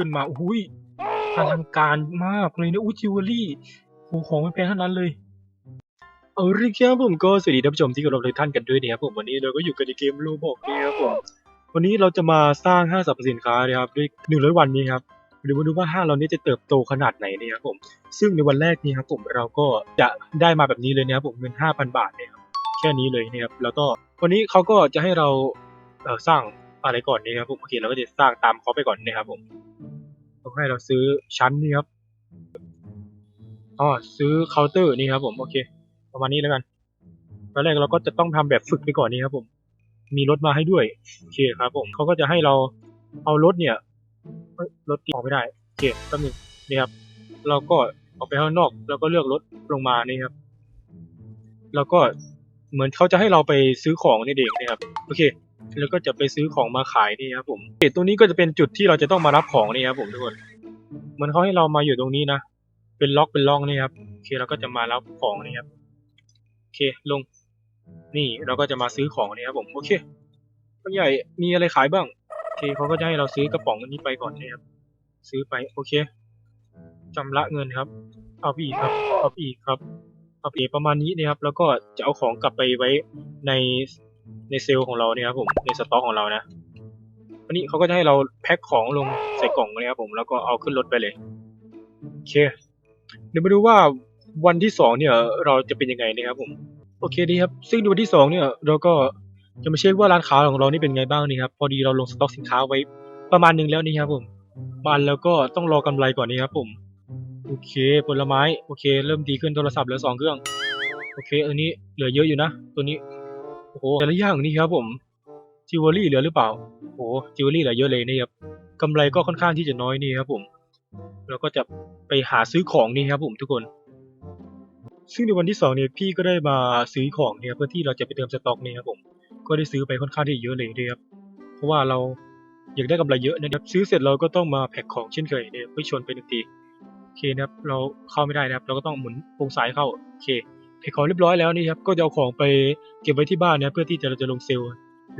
ขึ้นมาอุ้ยอลังการมากเลยนะอุ้ยจิวเวลรี่โอ้ของไม่แพงเท่านั้นเลย เอาเรื่องครับผมก็สวัสดีท่านผู้ชมที่เคารพทุกท่านกันด้วยนะครับผมวันนี้เราก็อยู่กันในเกมโลบอกนี่ครับผมวันนี้เราจะมาสร้างห้างสรรพสินค้านะครับด้วยหนึ่งร้อยวันนี้ครับเดี๋ยวมาดูว่าห้างเรานี้จะเติบโตขนาดไหนนี่ครับผม ซึ่งในวันแรกนี้ครับผมเราก็จะได้มาแบบนี้เลยนะครับผมเงินห้าพันบาทเนี่ยครับแค่นี้เลยนะครับแล้วก็วันนี้เขาก็จะให้เราสร้างอะไรก่อนนี่ครับผมโอเคเราก็จะสร้างตามเขาไปก่อนนะครับผมาให้เราซื้อชั้นนี่ครับอ๋อซื้อเคาน์เตอร์นี่ครับผมโอเค ประมาณนี้แล้วกันตอนแรกเราก็จะต้องทำแบบฝึกไปก่อนนี้ครับ ผม มีรถมาให้ด้วยโอเคครับผมเขาก็จะให้เราเอารถเนี่ยรถออกไม่ได้โอเคแป๊บนึงนี่ครับ เราก็ออกไปข้างนอกแล้วก็เลือกรถลงมานี่ครับ แล้วก็เหมือนเขาจะให้เราไปซื้อของนี่เองนะครับ โอเค แล้วก็จะไปซื้อของมาขายนี่ครับผมเขตตรงนี้ก็จะเป็นจุดที่เราจะต้องมารับของนี่ครับผมทุกคนเหมือนเขาให้เรามาอยู่ตรงนี้นะเป็นล็อกเป็นล่องนี่ครับโอเคเราก็จะมารับของนี่ครับโอเคลง นี่เราก็จะมาซื้อของนี่ครับผมโอเคพ่อใหญ่มีอะไรขายบ้างโอเคเขาก็จะให้เราซื้อกระป๋องอันนี้ไปก่อนนะครับ ซื้อไปโอเคจำละเงินครับ เอาไปอีกครับ เอาไปอีกครับเอาไปอีกประมาณนี้นะครับ แล้วก็จะเอาของกลับไปไว้ใน ในเซลล์ของเราเนี่ยครับผมในสต็อกของเรานะวันนี้เขาก็จะให้เราแพ็คของลงใส่กล่องนะครับผมแล้วก็เอาขึ้นรถไปเลยโอเค เดี๋ยวมาดูว่าวันที่สองเนี่ยเราจะเป็นยังไงนะครับผมโอเคดีครับซึ่งวันที่สองเนี่ยเราก็จะมาเช็คว่าร้านค้าของเรานี่เป็นไงบ้างนี่ครับพอดีเราลงสต็อกสินค้าไว้ประมาณนึงแล้วนี่ครับผมมันแล้วก็ต้องรอกำไรก่อนนี่ครับผมโอเคผลไม้โอเค เริ่มดีขึ้นโทรศัพท์เหลือสองเครื่องโอเคอันนี้เหลือเยอะอยู่นะ ตัวนี้ โอ้โหแต่ละอย่างนี่ครับผมจิวเวลรี่เหลือหรือเปล่าโอ้โหจิวเวลรี่เหลือเยอะเลยนี่ครับกำไรก็ค่อนข้างที่จะน้อยนี่ครับผมเราก็จะไปหาซื้อของนี่ครับผมทุกคน ซึ่งในวันที่สองเนี่ยพี่ก็ได้มาซื้อของเนี่ยเพื่อที่เราจะไปเติมสต็อกนี่ครับผม ก็ได้ซื้อไปค่อนข้างที่เยอะเลยด้วยครับ เพราะว่าเราอยากได้กำไรเยอะนะครับ ซื้อเสร็จเราก็ต้องมาแพ็คของเช่นเคยเนี่ยเพื่อชวนไปหนึ่งที โอเคนะครับ เราเข้าไม่ได้นะครับ เราก็ต้องหมุนวงซ้ายเข้า โอเค แพ็คของเรียบร้อยแล้วนี่ครับก็จะเอาของไปเก็บไว้ที่บ้านนะเพื่อที่จะเราจะลงเซลล์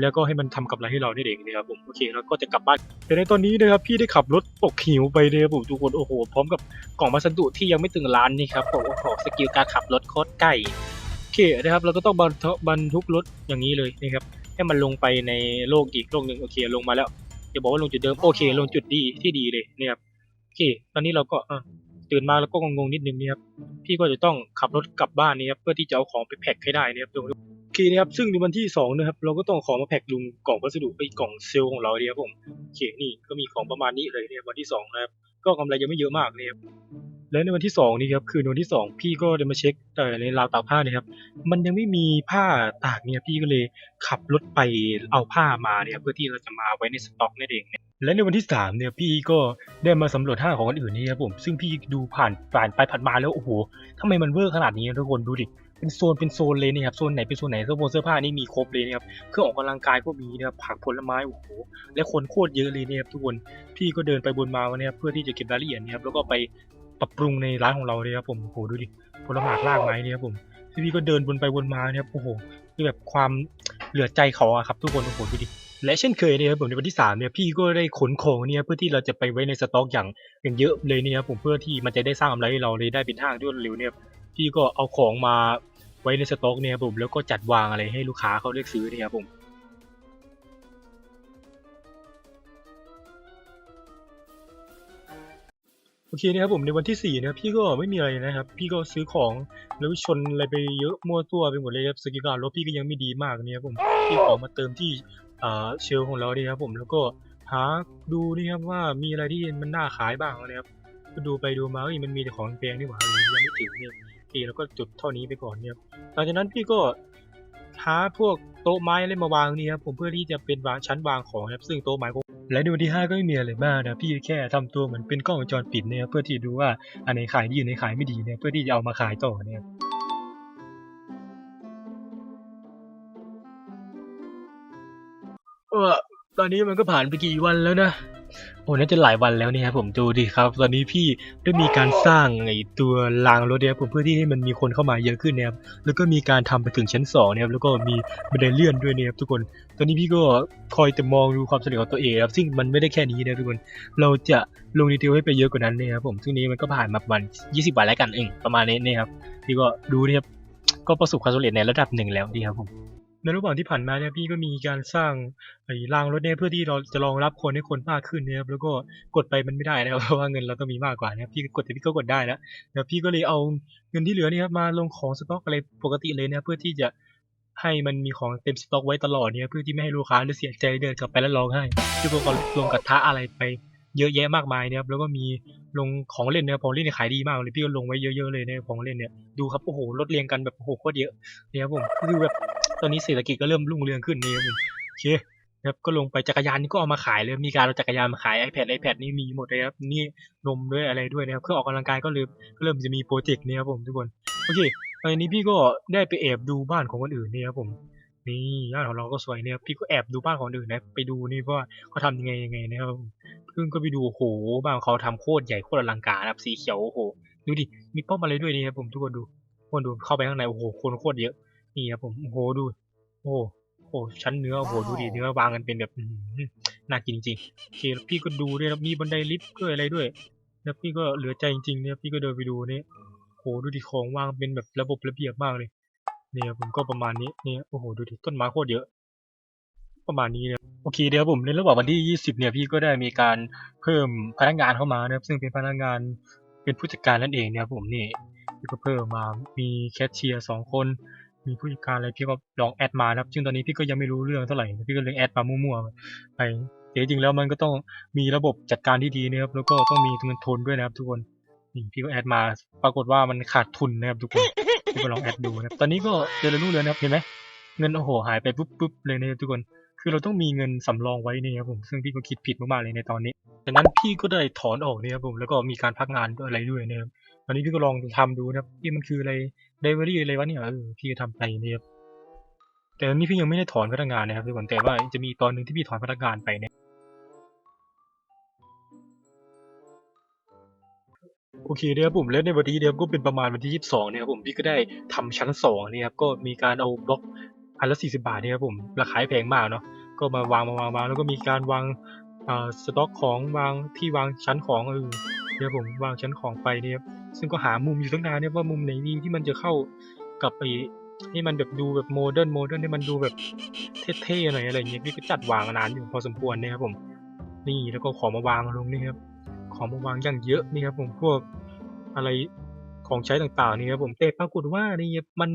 แล้วก็ให้มันทำกำไรให้เรานี่เองนะครับผมโอเคแล้วก็จะกลับบ้านแต่ในตอนนี้นะครับพี่ได้ขับรถตกหิวไปเลยครับผมทุกคนโอ้โหพร้อมกับกล่องพัสดุที่ยังไม่ถึงร้านนี่ครับผมโอ้โหสกิลการขับรถโคตรใกล้โอเคนะครับ เราก็ต้องบรรทุกรถอย่างนี้เลยนะครับให้มันลงไปในโลกอีกโลกหนึ่งโอเคลงมาแล้วอย่าบอกว่าลงจุดเดิมโอเค ลงจุดดีที่ดีเลยนะครับโอเค ตอนนี้เราก็ ตื่นมาแล้วก็งงๆนิดนึงนะครับพี่ก็จะต้องขับรถกลับบ้านนี่ครับเพื่อที่จะเอาของไปแพ็คให้ได้นะครับทุกคนโอเคนะครับซึ่งในวันที่สองนะครับเราก็ต้องของมาแพ็คลุงกล่องพัสดุไปกล่องเซลล์ของเราเนี่ยครับผมโอเคนี่ก็มีของประมาณนี้เลยเนี่ยวันที่สองนะครับก็กำไรยังไม่เยอะมากเนี่ยครับและในวันที่สองนี่ครับคือในวันที่สองพี่ก็ได้มาเช็คแต่ในราวตากผ้าเนี่ยครับ มันยังไม่มีผ้าตากเนี่ยพี่ก็เลยขับรถไปเอาผ้ามาเนี่ยเพื่อที่เราจะมาไว้ในสต็อกนั่นเองเนี่ย และในวันที่สามเนี่ยพี่ก็ได้มาสำรวจห้างของคนอื่นนี่ครับผม ซึ่งพี่ดูผ่านผ่านไปผ่านมาแล้วโอ้โหทำไมมันเวอร์ขนาดนี้ทุกคนดูดิเป็นโซนเป็นโซนเลยนี่ครับโซนไหนเป็นโซนไหนเสื้อผ้าเสื้อผ้านี่มีครบเลยนะครับเครื่องออกกำลังกายก็มีนะครับผักผลไม้โอ้โหและคนโคตรเยอะเลยนี่ยครับทุกคนพี่ก็เดินไปบนมาวันนี้ครับเพื่อที่จะเก็บรายละเอียดนะครับแล้วก็ไปปรับปรุงในร้านของเราเลยครับผมโอ้โหดูดิผลไม้รากไม้นี่ครับผมพี่พี่ก็เดินวนไปวนมาเนี่ยครับโอ้โหคือแบบความเหลือใจเขาอะครับ ทุกคนโอ้โหดูดิ และเช่นเคยเนี่ยครับผมในวันที่สามเนี่ยพี่ก็ได้ขนของเนี่ยเพื่อที่เราจะไปไว้ในสต็อกอย่างอย่างเยอะเลยเนี่ยผมเพื่อที่มันจะได้สร้างกำไรให้เราเลยได้เป็นห้างด่วยเร็วเนี่ยพี่ก็เอาของมาไว้ในสต็อกเนี่ยผมแล้วก็จัดวางอะไรให้ลูกค้าเขาเลือกซื้อเนี่ยครับผม โอเคนะครับผมในวันที่สี่นะพี่ก็ไม่มีอะไรนะครับ พี่ก็ซื้อของแล้วชนอะไรไปเยอะมั่วตัวไปหมดเลยครับสกิลการรถพี่ก็ยังไม่ดีมากเนี่ยครับผมพี่ขอมาเติมที่เชลของเราเนี่ยครับผมแล้วก็หาดูนี่ครับว่ามีอะไรที่มันน่าขายบ้างนะครับก็ดูไปดูมาเอ้ยมันมีแต่ของแพงนี่หว่าเออยังไม่ถึงเนี่ยโอเคแล้วก็จุดเท่านี้ไปก่อนเนี่ยหลังจากนั้นพี่ก็หาพวกโต๊ะไม้อะไรมาวางนี่ครับผมเพื่อที่จะเป็นวางชั้นวางของครับซึ่งโต๊ะไม้ และในวันที่ห้าก็ไม่มีอะไรมากนะพี่แค่ทำตัวเหมือนเป็นกล้องวงจรปิดเนี่ยเพื่อที่ดูว่าอันไหนขายดีอันไหนขายไม่ดีเนี่ยเพื่อที่จะเอามาขายต่อเนี่ยเออตอนนี้มันก็ผ่านไปกี่วันแล้วนะ อ้อ้น่าจะหลายวันแล้วนี่ครับผมดูดิครับ ตอนนี้พี่ได้มีการสร้างไอ้ตัวรางรถเนี่ยผมเพื่อที่ให้มันมีคนเข้ามาเยอะขึ้นนะครับแล้วก็มีการทำไปถึงชั้นสองเนี่ยครับแล้วก็มีบันไดเลื่อนด้วยเนี่ยครับทุกคน ตอนนี้พี่ก็คอยแต่มองดูความสำเร็จของตัวเองครับซึ่งมันไม่ได้แค่นี้นะทุกคน เราจะลงดีเทลให้ไปเยอะกว่านั้นเนี่ยครับผมซึ่งนี้มันก็ผ่านมาประมาณ20วันแล้วกันเองประมาณนี้เนี่ยครับพี่ก็ดูเนี่ยครับก็ประสบความสำเร็จในระดับหนึ่งแล้วดีครับผม ในระหว่างที่ผ่านมาเนี่ยพี่ก็มีการสร้างไอ้รางรถเนี่ยเพื่อที่เราจะรองรับคนให้คนมากขึ้นนะครับแล้วก็กดไปมันไม่ได้นะครับเพราะว่าเงินเราต้องมีมากกว่านะครับพี่กดแต่พี่ก็กดได้แล้วแล้วพี่ก็เลยเอาเงินที่เหลือนี่ครับมาลงของสต็อกอะไรปกติเลยนะเพื่อที่จะให้มันมีของเต็มสต็อกไว้ตลอดเนี่ยเพื่อที่ไม่ให้ลูกค้าได้เสียใจเดินกลับไปแล้วร้องไห้พี่ก็ลงกระทะอะไรไปเยอะแยะมากมายนะครับแล้วก็มีลงของเล่นเนะครับของเล่นเนี่ยขายดีมากเลยพี่ก็ลงไว้เยอะๆเลยนของเล่นเนี่ยดูครับโอ้โหรถเรียงกันแบบโอ้โหโคตรเยอะเนี่ยครับผมคือแบบ ตอนนี้เศรษฐกิจก็เริ่มรุ่งเรืองขึ้นนี่ครับโอเคครับก็ลงไปจักรยานนี่ก็เอามาขายเลยมีการเอาจักรยานมาขาย iPad iPad นี่มีหมดเลยครับนี่นมด้วยอะไรด้วยนะครับเครื่องออกกำลังกายก็เริ่มเริ่มจะมีโปรเจกต์นี้ครับผมทุกคนโอเคตอนนี้พี่ก็ได้ไปแอบดูบ้านของคนอื่นนี่ครับผมนี่บ้านของเราก็สวยเนี่ยครับพี่ก็แอบดูบ้านของคนอื่นนะไปดูนี่ว่าเขาทำยังไงยังไงนะครับผมเพิ่งก็ไปดูโหบ้านเขาทำโคตรใหญ่โคตรอลังการครับสีเขียวโอ้โหดูดิมีป้อมอะไรด้วยนี่ครับผมทุกคนดูทุกคนดูเข้าไปข้างในโอ้โหคนโคตรเยอะ นี่ครับผมโอ้โหดูโอ้โหโอ้โหชั้นเนื้อโอ้โหดูดิเนื้อวางกันเป็นแบบอื้อหือน่ากินจริงๆโอเคแล้วพี่ก็ดูด้วยนะมีบันไดลิฟต์ด้วยอะไรด้วย แล้วพี่ก็เหลือใจจริงๆเนี่ยพี่ก็เดินไปดูนี่โอ้โหดูดิของวางเป็นแบบระบบระเบียบมากเลย เนี่ยผมก็ประมาณนี้เนี่ยโอ้โหดูดิต้นไม้โคตรเยอะ ประมาณนี้นะโอเคเดี๋ยวผมในระหว่างวันที่ 20 เนี่ยพี่ก็ได้มีการเพิ่มพนักงานเข้ามานะครับ ซึ่งเป็นพนักงานเป็นผู้จัดการนั่นเองเนี่ยผมนี่พี่ก็เพิ่มมามีแคชเชียร์สองคน มีผู้จัดการอะไรพี่ก็ลองแอดมานะครับ ซึ่งตอนนี้พี่ก็ยังไม่รู้เรื่องเท่าไหร่ พี่ก็เลยแอดมามั่วๆไปแต่จริงแล้วมันก็ต้องมีระบบจัดการที่ดีนะครับ แล้วก็ต้องมีเงินทุนด้วยนะครับ ทุกคน นี่พี่ก็แอดมา ปรากฏว่ามันขาดทุนนะครับ ทุกคน พี่ก็ลองแอดดูนะครับตอนนี้ก็เจริญรุ่งเรืองนะครับ เห็นไหมเงินโอ้โหหายไปปุ๊บปุ๊บเลยนะครับทุกคน คือเราต้องมีเงินสำรองไว้นี่ครับผม ซึ่งพี่ก็คิดผิดมากๆเลยในตอนนี้ดังนั้นพี่ก็ได้ถอนออกเนี่ยครับผม แล้วก็มีการพักงานอะไรด้วยนะครับ อนนี้พี่ก็ลองทำดูนะครับที่มันคืออะไรเดลิเวอรี่อะไรวะเนี่ยเออพี่ก็ทำไปเนี่ยครับแต่ตอนนี้พี่ยังไม่ได้ถอนพนักงานนะครับทุกคนแต่ว่าจะมีตอนหนึ่งที่พี่ถอนพนักงานไปเนี่ยโอเคเดี๋ยวผมแล้วในวันนี้เดี๋ยวก็เป็นประมาณวันที่22เนี่ยครับผมพี่ก็ได้ทำชั้นสองเนี่ยครับก็มีการเอาบล็อกอันละ40บาทเนี่ยครับผมราคาแพงมากเนาะก็มาวางมาวางวางแล้วก็มีการวางอ่าสต็อกของวางที่วางชั้นของเออเนี่ยผมวางชั้นของไปเนี่ยครับ ซึ่งก็หามุมอยู่ตั้งนานเนี่ยว่ามุมไหนดีที่มันจะเข้ากับไอ้ให้มันแบบดูแบบโมเดิร์นโมเดิร์นให้มันดูแบบเท่ๆหน่อยอะไรอย่างเงี้ยพี่ก็จัดวางนานอยู่พอสมควรเนี่ยครับผม นี่แล้วก็ของมาวางลงนี่ครับของมาวางอย่างเยอะนี่ครับผมพวกอะไรของใช้ต่างๆนี่ครับผมแต่ปรากฏว่านี่มัน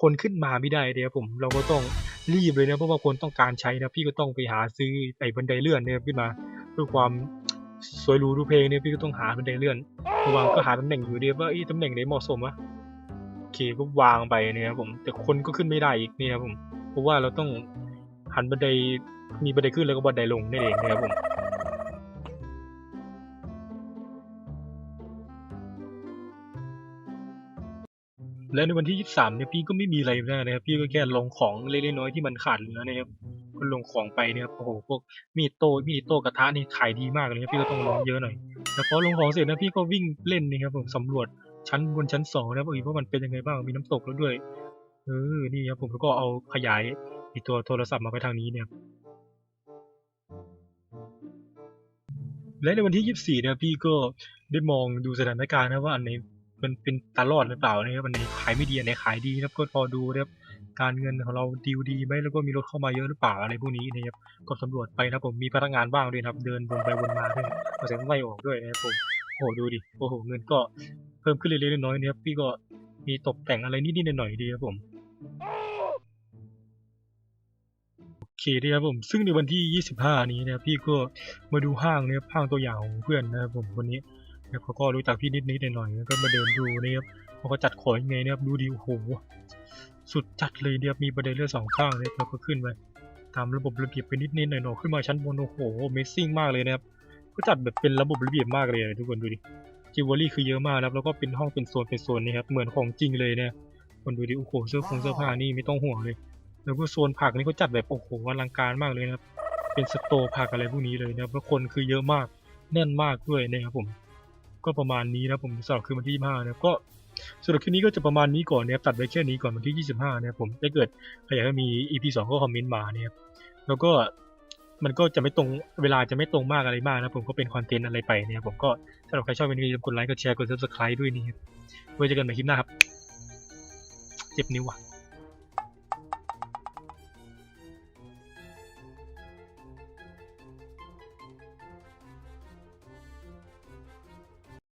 คนขึ้นมาไม่ได้เลยครับผมเราก็ต้องรีบเลยนะเพราะว่าคนต้องการใช้นะพี่ก็ต้องไปหาซื้อไอ้บันไดเลื่อนเนี่ยขึ้นมาเพื่อความ สวยหรูดูเพลงเนี่ยพี่ก็ต้องหาบันไดเลื่อนวางก็หาตำแหน่งอยู่ดีว่าไอ้ตำแหน่งไหนเหมาะสมวะโอเคก็วางไปเนี่ยครับผม แต่คนก็ขึ้นไม่ได้อีกเนี่ยครับผม เพราะว่าเราต้องหันบันไดมีบันไดขึ้นแล้วก็บันไดลงนั่เองนะครับผมและในวันที่ 23เนี่ยพี่ก็ไม่มีอะไรมากนะครับพี่ก็แค่ลงของเล็กๆน้อยๆที่มันขาดเหลือนะครับ ก็ลงของไปเนี่ยครับโอ้โหพวกมีดโต้มีดโต้กระทะนี่ขายดีมากเลยครับพี่ก็ต้องลงเยอะหน่อยแล้วพอลงของเสร็จนะพี่ก็วิ่งเล่นนี่ครับผมสำรวจชั้นบนชั้นสองนะครับเออว่ามันเป็นยังไงบ้างมีน้ำตกแล้วด้วยเออนี่ครับผมแล้วก็เอาขยายไอตัวโทรศัพท์มาไปทางนี้เนี่ยและในวันที่ 24 เนี่ยพี่ก็ได้มองดูสถานการณ์นะว่าอันไหนมันเป็นตลอดหรือเปล่านะครับอันไหนขายไม่ดีอันไหนขายดีนะครับก็พอดูนะครับ การเงินของเราดีลดีไหมแล้วก็มีรถเข้ามาเยอะหรือเปล่าอะไรพวกนี้นะครับก็สำรวจไปนะครับผมมีพนักงานว่างด้วยครับ เดินวนไปวนมาด้วยเอาเสียงไล่ออกด้วยนะครับผมโอ้โหดูดิโอ้โหเงินก็เพิ่มขึ้นเล็กๆน้อยๆนะครับพี่ก็มีตกแต่งอะไรนิดๆหน่อยๆดีครับผมโอเคดีครับผมซึ่งในวันที่ 25 นี้นะครับพี่ก็มาดูห้างนะครับห้างตัวอย่างของเพื่อนนะครับผมวันนี้แล้วเขาก็รู้จักพี่นิดๆหน่อยๆแล้วก็มาเดินดูนะครับเขาก็จัดของยังไงนะครับดูดิโอ้โห สุดจัดเลยนะครับมีบันไดเลื่อนสองข้างเลยแล้วก็ขึ้นไปตามระบบระเบียบไปนิดๆหน่อยๆขึ้นมาชั้นบนโอ้โห Amazing มากเลยนะครับก็จัดแบบเป็นระบบระเบียบมากเลยอะทุกคนดูดิจิวเวลรี่คือเยอะมากนะครับแล้วก็เป็นห้องเป็นโซนเป็นโซนนี่ครับเหมือนของจริงเลยเนี่ยคนดูดิโอ้โหเสื้อผงเสื้อผ้านี่ไม่ต้องห่วงเลย แล้วก็โซนผักนี่ก็จัดแบบโอ้โหอลังการมากเลยนะครับเป็นสโตร์ผักอะไรพวกนี้เลยนะครับแล้วคนคือเยอะมากแน่นมากด้วยนะครับผม ก็ประมาณนี้นะผมสำหรับคืนวันที่25นะครับก็ สำหรับคลิปนี้ก็จะประมาณนี้ก่อนนะครับตัดไว้แค่นี้ก่อนวันที่ 25นะครับผมถ้าเกิดใครอยากให้มี EP 2 ก็คอมเมนต์มานะครับแล้วก็มันก็จะไม่ตรงเวลาจะไม่ตรงมากอะไรมากนะผมก็เป็นคอนเทนต์อะไรไปนะครับผมก็สำหรับใครชอบวิดีโออย่าลืมกดไลค์กดแชร์กด subscribe ด้วยนี่ครับไว้เจอกันใหม่คลิปหน้าครับ เจ็บนิ้วอะ